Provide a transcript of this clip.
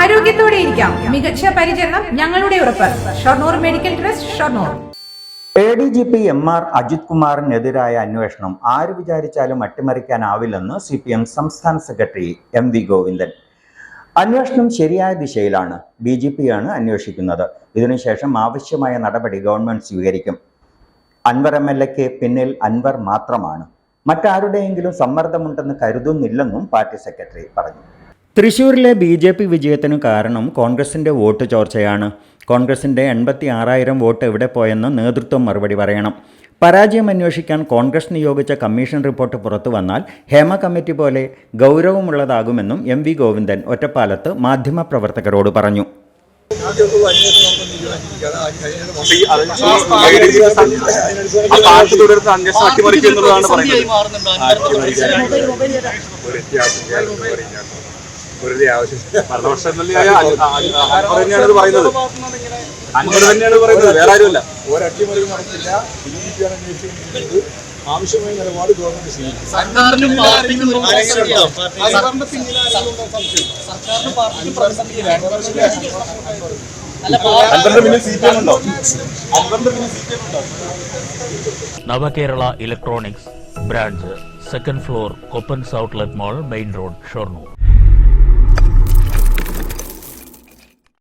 ആരോഗ്യത്തോടെ ഇരിക്കാം. മികച്ച പരിചരണം ഞങ്ങളുടെ ഉറപ്പ്. Shoranur medical trust Shoranur. A D G P M R Ajith കുമാറിനെതിരായ അന്വേഷണം ആര് വിചാരിച്ചാലും അട്ടിമറിക്കാനാവില്ലെന്ന് സി പി എം സംസ്ഥാന സെക്രട്ടറി എം വി ഗോവിന്ദൻ. അന്വേഷണം ശരിയായ ദിശയിലാണ്. ബി ജെ പിയാണ് അന്വേഷിക്കുന്നത്. ഇതിനുശേഷം ആവശ്യമായ നടപടി ഗവൺമെന്റ് സ്വീകരിക്കും. അൻവർ എം എൽ എക്ക് പിന്നിൽ അൻവർ മാത്രമാണ്. മറ്റാരുടെയെങ്കിലും സമ്മർദ്ദമുണ്ടെന്ന് കരുതുന്നില്ലെന്നും പാർട്ടി സെക്രട്ടറി പറഞ്ഞു. തൃശൂരിലെ ബി ജെ പി വിജയത്തിനു കാരണം കോൺഗ്രസിന്റെ വോട്ട് ചോർച്ചയാണ്. കോൺഗ്രസിന്റെ എൺപത്തി ആറായിരം വോട്ട് എവിടെ പോയെന്ന് നേതൃത്വം മറുപടി പറയണം. പരാജയം അന്വേഷിക്കാൻ കോൺഗ്രസ് നിയോഗിച്ച കമ്മീഷൻ റിപ്പോർട്ട് പുറത്തു വന്നാൽ ഹേമ കമ്മിറ്റി പോലെ ഗൗരവമുള്ളതാകുമെന്നും എം വി ഗോവിന്ദൻ ഒറ്റപ്പാലത്ത് മാധ്യമപ്രവർത്തകരോട് പറഞ്ഞു. അന്വേഷണം വെറുതെ പറയുന്നത്. അൻവർ തന്നെയാണ് പറയുന്നത്. വേറെ ആരുമല്ല. ബി ജെ അന്വേഷിക്കുന്നത് ആവശ്യമായ നിലപാട് government Navakerala electronics branch second floor കൊപ്പൻസ് outlet mall main road Shoranur.